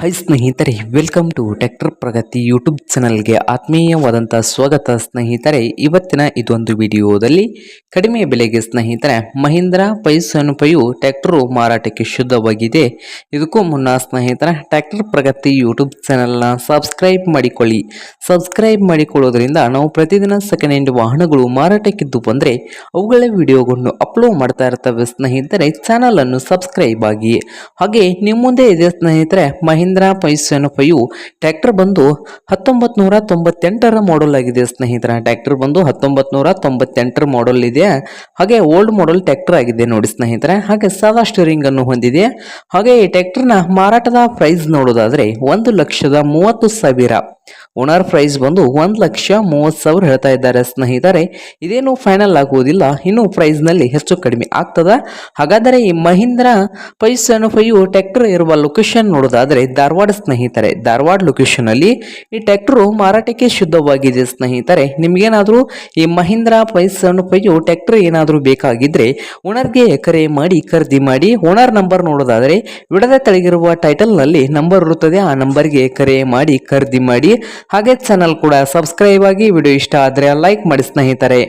Hi ಸ್ನೇಹಿತರೆ welcome to tractor Pragati YouTube ಚಾನಲ್ಗೆ ಆತ್ಮೀಯವಾದಂಥ ಸ್ವಾಗತ ಸ್ನೇಹಿತರೆ. ಇವತ್ತಿನ ಇದೊಂದು ವಿಡಿಯೋದಲ್ಲಿ ಕಡಿಮೆ ಬೆಲೆಗೆ ಸ್ನೇಹಿತರೆ, ಮಹೀಂದ್ರ ಪೈಸನ್ ಪೈಯು ಟ್ಯಾಕ್ಟರು ಮಾರಾಟಕ್ಕೆ ಶುದ್ಧವಾಗಿದೆ. ಇದಕ್ಕೂ ಮುನ್ನ ಸ್ನೇಹಿತರೆ ಟ್ಯಾಕ್ಟರ್ ಪ್ರಗತಿ ಯೂಟ್ಯೂಬ್ ಚಾನಲ್ನ ಸಬ್ಸ್ಕ್ರೈಬ್ ಮಾಡಿಕೊಳ್ಳಿ. ಸಬ್ಸ್ಕ್ರೈಬ್ ಮಾಡಿಕೊಳ್ಳೋದ್ರಿಂದ ನಾವು ಪ್ರತಿದಿನ ಸೆಕೆಂಡ್ ಹ್ಯಾಂಡ್ ವಾಹನಗಳು ಮಾರಾಟಕ್ಕಿದ್ದು ಬಂದರೆ ಅವುಗಳ ವಿಡಿಯೋಗಳನ್ನು ಅಪ್ಲೋಡ್ ಮಾಡ್ತಾ ಇರ್ತವೆ ಸ್ನೇಹಿತರೆ ಚಾನಲನ್ನು ಸಬ್ಸ್ಕ್ರೈಬ್ ಆಗಿ. ಹಾಗೆ ನಿಮ್ಮ ಮುಂದೆ ಇದೆ ಸ್ನೇಹಿತರೆ, ಮಹೀಂದ್ರ ಪೈಸನ್ ಫೈವ್ ಟ್ರ್ಯಾಕ್ಟರ್ ಬಂದು ಹತ್ತೊಂಬತ್ತು ನೂರ ತೊಂಬತ್ತೆಂಟರ ಮಾಡಲ್ ಆಗಿದೆ ಸ್ನೇಹಿತರ. ಟ್ರ್ಯಾಕ್ಟರ್ ಬಂದು ಹತ್ತೊಂಬತ್ತು ನೂರ ತೊಂಬತ್ತೆಂಟರ ಮಾಡಲ್ ಇದೆ. ಹಾಗೆ ಓಲ್ಡ್ ಮಾಡಲ್ ಟ್ರ್ಯಾಕ್ಟರ್ ಆಗಿದೆ ನೋಡಿ ಸ್ನೇಹಿತರೆ. ಹಾಗೆ ಸಾದಾ ಸ್ಟೀರಿಂಗ್ ಅನ್ನು ಹೊಂದಿದೆ. ಹಾಗೆ ಈ ಟ್ರ್ಯಾಕ್ಟರ್ನ ಮಾರಾಟದ ಪ್ರೈಸ್ ನೋಡೋದಾದ್ರೆ ಒಂದು ಲಕ್ಷದ ಮೂವತ್ತು ಸಾವಿರ. ಓನರ್ ಪ್ರೈಸ್ ಬಂದು ಒಂದು ಲಕ್ಷ ಮೂವತ್ತು ಸಾವಿರ ಹೇಳ್ತಾ ಇದ್ದಾರೆ ಸ್ನೇಹಿತರೆ. ಇದೇನು ಫೈನಲ್ ಆಗುವುದಿಲ್ಲ, ಇನ್ನು ಪ್ರೈಸ್ನಲ್ಲಿ ಹೆಚ್ಚು ಕಡಿಮೆ ಆಗ್ತದ. ಹಾಗಾದರೆ ಈ ಮಹೀಂದ್ರ ಪೈಸನ್ ಫೈವ್ ಟ್ರ್ಯಾಕ್ಟರ್ ಇರುವ ಲೊಕೇಶನ್ ನೋಡೋದಾದ್ರೆ ಧಾರವಾಡ ಸ್ನೇಹಿತರೆ. ಧಾರವಾಡ ಲೊಕೇಶನ್ ಅಲ್ಲಿ ಈ ಟ್ಯಾಕ್ಟ್ರು ಮಾರಾಟಕ್ಕೆ ಶುದ್ಧವಾಗಿದೆ ಸ್ನೇಹಿತರೆ. ನಿಮಗೇನಾದರೂ ಈ ಮಹೀಂದ್ರ ಪೈಸನ್ ಫೈವ್ ಟ್ರ್ಯಾಕ್ಟರ್ ಏನಾದರೂ ಬೇಕಾಗಿದ್ರೆ ಓನರ್ಗೆ ಕರೆ ಮಾಡಿ, ಖರೀದಿ ಮಾಡಿ ಓನರ್ ನಂಬರ್ ನೋಡೋದಾದ್ರೆ ವಿಡದ ತಳಗಿರುವ ಟೈಟಲ್ನಲ್ಲಿ ನಂಬರ್ ಇರುತ್ತದೆ. ಆ ನಂಬರ್ಗೆ ಕರೆ ಮಾಡಿ, ಖರೀದಿ ಮಾಡಿ ಹಾಗೆ ಚಾನಲ್ ಕೂಡ ಸಬ್ಸ್ಕ್ರೈಬ್ ಆಗಿ ವಿಡಿಯೋ ಇಷ್ಟ ಆದರೆ ಲೈಕ್ ಮಾಡಿ ಸ್ನೇಹಿತರೆ.